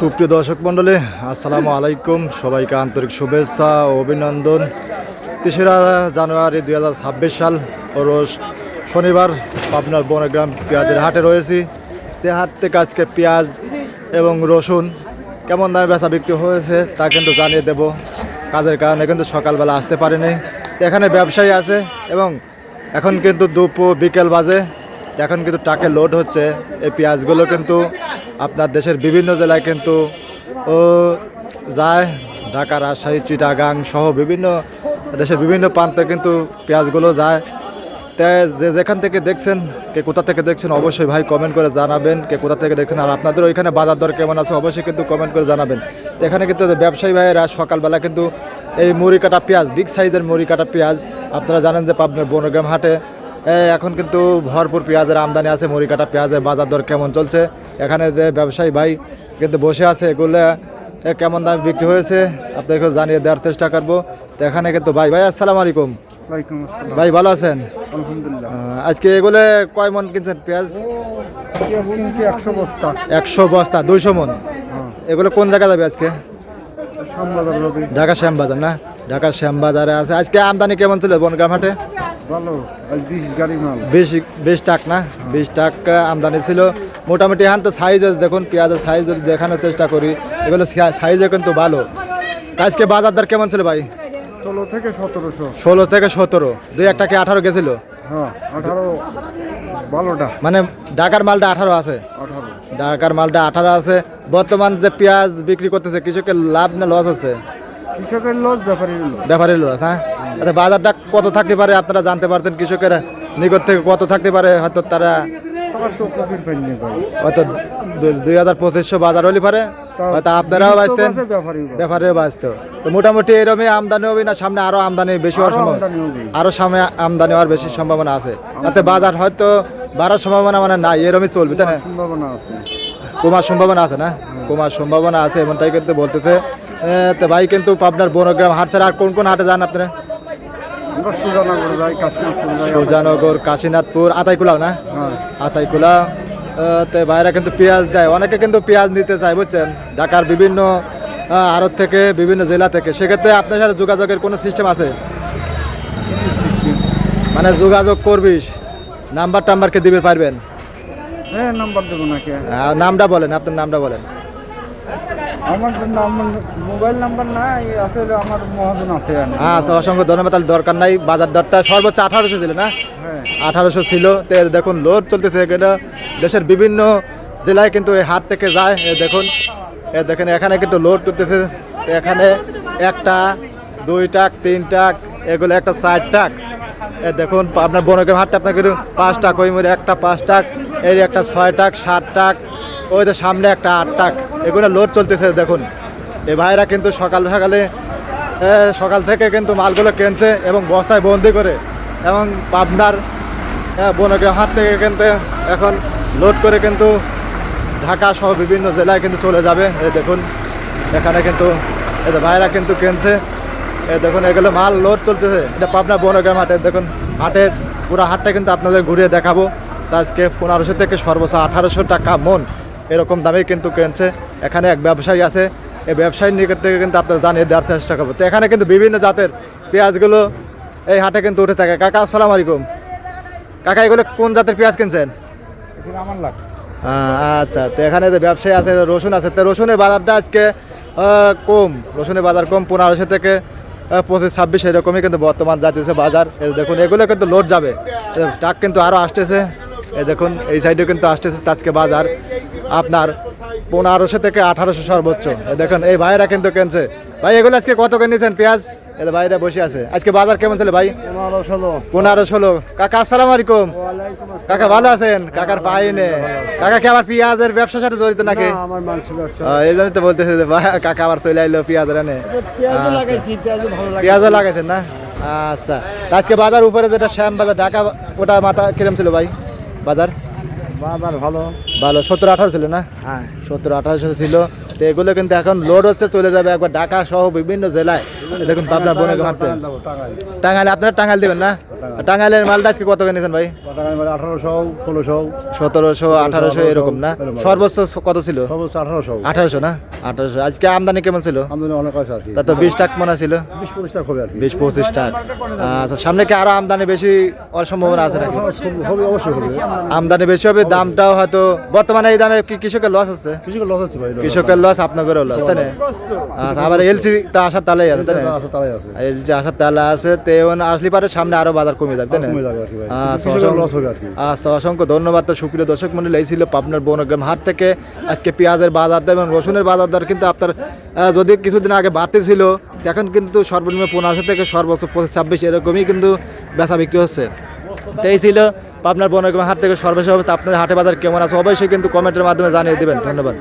সুপ্রিয় দর্শক মণ্ডলী, আসসালামু আলাইকুম। সবাইকে আন্তরিক শুভেচ্ছা ও অভিনন্দন। তেসরা জানুয়ারি দুই হাজার ছাব্বিশ সাল, রোজ শনিবার পাবনার বনগ্রাম পেঁয়াজের হাটে রয়েছি। তে হাট থেকে আজকে পেঁয়াজ এবং রসুন কেমন দামে বেচা বিক্রি হয়েছে তা কিন্তু জানিয়ে দেব। কাজের কারণে কিন্তু সকালবেলা আসতে পারিনি। এখানে ব্যবসায়ী আছে এবং এখন কিন্তু দুপুর বিকেল বাজে। এখন কিন্তু ট্রাকে লোড হচ্ছে। এই পেঁয়াজগুলো কিন্তু আপনার দেশের বিভিন্ন জেলায় কিন্তু, ও, যায়। ঢাকা, রাজশাহী, চিটাগাং সহ বিভিন্ন দেশের বিভিন্ন প্রান্তে কিন্তু পেঁয়াজগুলো যায়। তাই যে যেখান থেকে দেখছেন, কে কোথা থেকে দেখছেন অবশ্যই ভাই কমেন্ট করে জানাবেন, কে কোথা থেকে দেখছেন। আর আপনাদের ওইখানে বাজার দর কেমন আছে অবশ্যই কিন্তু কমেন্ট করে জানাবেন। এখানে কিন্তু ব্যবসায়ী ভাইয়েরা সকালবেলা কিন্তু এই মুড়ি কাটা পেঁয়াজ বিগ সাইজের মুড়ি কাটা পেঁয়াজ, আপনারা জানেন যে পাবনার বনগ্রাম হাটে এখন কিন্তু ভরপুর পেঁয়াজের আমদানি আছে মুড়ি কাটা পেঁয়াজের বাজার দর কেমন চলছে? এখানে যে ব্যবসায়ী ভাই কিন্তু বসে আছে এগুলো কেমন দামে বিক্রি হয়েছে? আপনাকে জানিয়ে দেওয়ার চেষ্টা করব। তো এখানে কিন্তু ভাই ভাই আসসালামু আলাইকুম। ভাই ভালো আছেন? আজকে এগুলো কয় মন কিনছেন পেঁয়াজ? পেঁয়াজ একশো বস্তা। একশো বস্তা দুইশো মন? হ্যাঁ। এগুলো কোন জায়গা যাবে আজকে? ঢাকা শ্যামবাজার না? ঢাকা শ্যামবাজারে আছে। আজকে আমদানি কেমন ছিল বনগ্রাম হাটে? ভালো বিশ বিশ টাক না? বিশ টাক আমদানি ছিল। মোটামুটি এখন তো সাইজ দেখুন পেঁয়াজের সাইজ যদি দেখানোর চেষ্টা করি এগুলো সাইজে কিন্তু ভালো। আজকে বাজার দর কেমন ছিল ভাই? ষোলো থেকে সতেরোশো। ষোলো থেকে সতেরো। দুই একটা কি আঠারো গেছিল? হ্যাঁ আঠারো মানে ঢাকার মালটা আঠারো আছে? ঢাকার মালটা আঠারো আছে। বর্তমান যে পেঁয়াজ বিক্রি করতেছে কৃষকের লাভ না লস হচ্ছে? কৃষকের লস ব্যাপারী লস ব্যাপারের লস হ্যাঁ? আচ্ছা বাজারটা কত থাকতে পারে আপনারা জানতে পারতেন কৃষকের নিকট থেকে কত থাকতে পারে? হয়তো তারা হয়তো দুই হাজার পঁচিশশো বাজার হলে পারে। হয়তো আপনারাও বাঁচতেন। ব্যাপারী ব্যাপারেও বাঁচত। তো মোটামুটি এরকমই আমদানি হবে না সামনে আরও আমদানি বেশি হওয়ার সম্ভব আমদানি আরও সামনে আমদানি হওয়ার বেশি সম্ভাবনা আছে। তাতে বাজার হয়তো বাড়ার সম্ভাবনা মানে নাই এরমই চলবে তাই না? কমার সম্ভাবনা আছে। না? কমার সম্ভাবনা আছে এমনটাই কিন্তু বলতেছে। তো ভাই কিন্তু আপনার বনগ্রাম হাট ছাড়া আর কোন কোন হাটে যান আপনারা? আমরা সুজানগর যাই কাশীনাথপুর যাই। সুজানগর কাশীনাথপুর আতাইকুলাও না? হ্যাঁ। আতাইকুলা তো ভাইরা কিন্তু পেঁয়াজ দেয়। অনেকে কিন্তু পেঁয়াজ নিতে চায় বুঝছেন? ঢাকার বিভিন্ন আড়ত থেকে বিভিন্ন জেলা থেকে। সেক্ষেত্রে আপনার সাথে যোগাযোগের কোনো সিস্টেম আছে? মানে যোগাযোগ করবিস। নাম্বার টাম্বারকে দিবে পারবেন? হ্যাঁ নাম্বার দেবো নাকি? নামটা বলেন আপনার নামটা বলেন। আমার মোবাইল নাম্বার নাই আসলে আমার মহাজন আছে হ্যাঁ আচ্ছা, অসংখ্য ধন্যবাদ তাহলে দরকার নাই। বাজার দরটা সর্বোচ্চ আঠারোশো ছিল না? হ্যাঁ। আঠারোশো ছিল তো দেখুন লোড চলতেছে এখানে। দেশের বিভিন্ন জেলায় কিন্তু এই হাট থেকে যায় এ দেখুন এ দেখেন এখানে কিন্তু লোড তো এখানে একটা দুই টাক তিন টাক এগুলো একটা চার টাক। এ দেখুন আপনার বনগ্রাম হাটটা আপনার কিন্তু পাঁচ টাক ওই মধ্যে একটা পাঁচ টাক এই একটা ছয় টাক সাত টাক ওই সামনে একটা আট টাক। এগুলো লোড চলতেছে, দেখুন। এই ভাইরা কিন্তু সকাল সকালে সকাল থেকে কিন্তু মালগুলো কেনছে এবং বস্তায় বন্দি করে এবং পাবনার বনগ্রাম হাট থেকে কিন্তু এখন লোড করে কিন্তু ঢাকা সহ বিভিন্ন জেলায় কিন্তু চলে যাবে। এই দেখুন, এখানে কিন্তু এদের ভাইরা কিন্তু কিনছে, এ, দেখুন, এগুলো মাল লোড চলতেছে। এটা পাবনা বনগ্রাম হাটে, দেখুন, হাটের পুরো হাটটা কিন্তু আপনাদের ঘুরিয়ে দেখাবো। তা আজকে পনেরোশো থেকে সর্বোচ্চ আঠারোশো টাকা মন এরকম দামেই কিন্তু কিনছে। এখানে এক ব্যবসায়ী আছে এই ব্যবসায়ীর নিকট থেকে কিন্তু আপনার জানিয়ে দেওয়ার চেষ্টা করব। তো এখানে কিন্তু বিভিন্ন জাতের পেঁয়াজগুলো এই হাটে কিন্তু উঠে থাকে। কাকা আসসালামু আলাইকুম। কাকা এগুলো কোন জাতের পেঁয়াজ কিনছেন? আহ, আচ্ছা তো এখানে যে ব্যবসায়ী আছে রসুন আছে তো রসুনের বাজারটা আজকে কম। রসুনের বাজার কম পনেরোশো থেকে পঁচিশ ছাব্বিশ এরকমই কিন্তু বর্তমান যাইতেছে বাজার। দেখুন এগুলো কিন্তু লোড যাবে। ট্রাক কিন্তু আরও আসতেছে। এই দেখুন এই সাইডেও কিন্তু আসতেছে আজকে বাজার। আপনার পনেরোশো থেকে আঠারোশো সর্বোচ্চ। দেখুন এই ভাইরা কিন্তু কিনছে। ভাই এগুলো আজকে কত কিনেছেন পেঁয়াজ? যে ভাইরা বসে আছে। আজকে বাজার কেমন ছিল ভাই? পনেরো ষোলো পনেরো ষোলো। কাকা আসসালামু আলাইকুম। কাকা ভালো আছেন? কাকার পাই নে কাকা কি আবার পেঁয়াজের ব্যবসার সাথে জড়িত নাকি? এই জন্য তো বলতেছে যে কাকা আবার চলে আইলো পেঁয়াজ রানে লাগে পেঁয়াজও লাগাইছেন না? আচ্ছা। আজকে বাজার উপরে যেটা শ্যাম বাজার ঢাকা ওটা মাথা কিরম ছিল ভাই? বাজার? বাজার ভালো। ভালো সতেরো আঠারো ছিল না? হ্যাঁ। সতেরো আঠারোশো ছিল তো এগুলো কিন্তু এখন লোড হচ্ছে চলে যাবে একবার ঢাকা সহ বিভিন্ন জেলায়। দেখুন পাবনার বনে ঘাটতে। টাঙ্গাইলে আপনারা টাঙ্গাইল দেবেন না? টাঙ্গাইলের মালটা আজকে কত কিনেছেন ভাই? আঠারোশো ষোলোশো। সতেরোশো আঠারোশো এরকম না? সর্বোচ্চ কত ছিল? সর্বোচ্চ আঠারোশো। আঠারোশো না? আঠারোশো। আজকে আমদানি কেমন ছিল? আমদানি অনেক আছে তা তো বিশ টাকা মনে ছিল? বিশ পঁচিশ টাকা হবে বিশ পঁচিশ টাকা। আচ্ছা সামনে কি আরও আমদানি বেশি হওয়ার সম্ভাবনা আছে নাকি? হবে অবশ্যই হবে। আমদানি বেশি হবে দামটাও হয়তো বর্তমানে এই দামে কি কৃষকের লস আছে? কৃষকের লস হচ্ছে ভাই কৃষকের লস আপনাদেরও লস তাই না? আচ্ছা, আবার এলসি তা আসার তালাই আছে তাই না? এলসি আসার তালা আছে। তে এখন আসলে পারে সামনে আরও বাজার কমে যাবে তাই না? কমে যাবে আচ্ছা, অসংখ্য- আচ্ছা ধন্যবাদ তো সুপ্রিয় দর্শক মন্ডলী এই ছিল পাবনার বনগ্রাম হাট থেকে। আজকে পেঁয়াজের বাজার দর এবং রসুনের বাজার দর কিন্তু আপনার যদি কিছুদিন আগে বাড়তি ছিল এখন কিন্তু সর্বনিম্ন পনেরোশো থেকে সর্বোচ্চ পঁচিশ ছাব্বিশ এরকমই কিন্তু বেচা বিক্রি হচ্ছে। তো এই ছিল পাবনার বনগ্রাম হাট থেকে সর্বশেষ অবস্থা। আপনাদের হাটে বাজার কেমন আছে অবশ্যই কিন্তু কমেন্টের মাধ্যমে জানিয়ে দেবেন। ধন্যবাদ।